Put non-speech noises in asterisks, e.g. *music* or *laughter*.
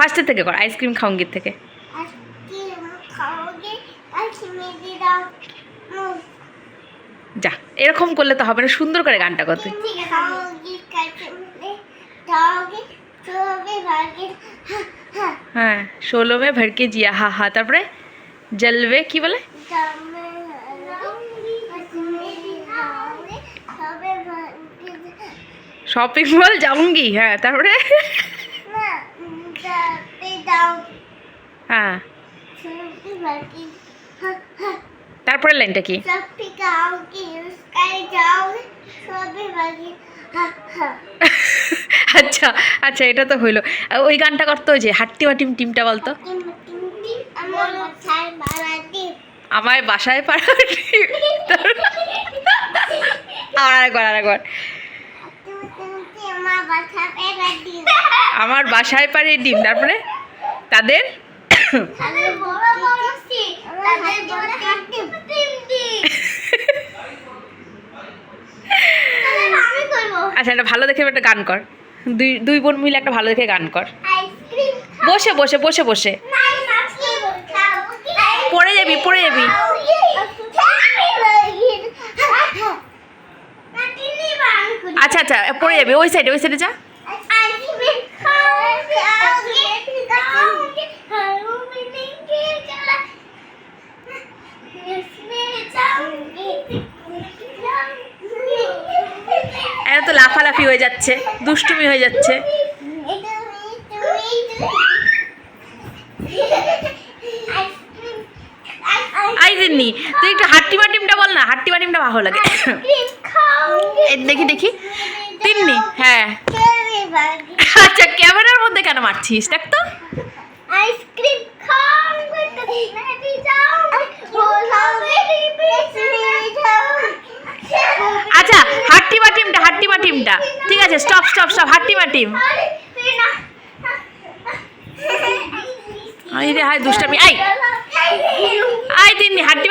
ফার্স্টের থেকে কর আইসক্রিম খাওঙ্গির থেকে। যা এরকম করলে তো হবে না সুন্দর করে গানটা করতে হ্যাঁ ষোলো মে ভড়কে জিয়া হা হা তারপরে জলবে কি বলে? শপিং মল যাবঙ্গি হ্যাঁ তারপরে হ্যাঁ। তারপরে লাইনটা কি? *laughs* আচ্ছা আচ্ছা এটা তো হইল। ওই গানটা করতো যে হাট্টি বাটিম টিমটা বলতো? আমায় বাসায় পাড়া আর আমার আরেকবার আরেকবার *laughs* আমার বাসায় পারে ডিম তারপরে তাদের আচ্ছা একটা ভালো দেখে একটা গান কর। দুই দুই বোন মিলে একটা ভালো দেখে গান কর। বসে বসে বসে বসে। পড়ে যাবি পড়ে যাবি। আচ্ছা আচ্ছা পড়ে যাবি। ওই সাইডে ওই সাইডে যা। এটা তো লাফালাফি হয়ে যাচ্ছে দুষ্টুমি হয়ে যাচ্ছে। আই দিননি তুই একটু হাট্টি মাটিমটা বল না হাট্টি মাটিমটা ভালো লাগে। দেখি দেখি। তিন্নি হ্যাঁ। আচ্ছা ক্যামেরার মধ্যে কেন মারছিস? দেখ তো। আইসক্রিম যাও আচ্ছা হাট্টি মাটিমটা হাট্টি মাটিমটা। ঠিক আছে স্টপ স্টপ স্টপ হাট্টি মাটিম। আই রে হাই দুষ্টামি। আই আই তিন্নি হাট্টি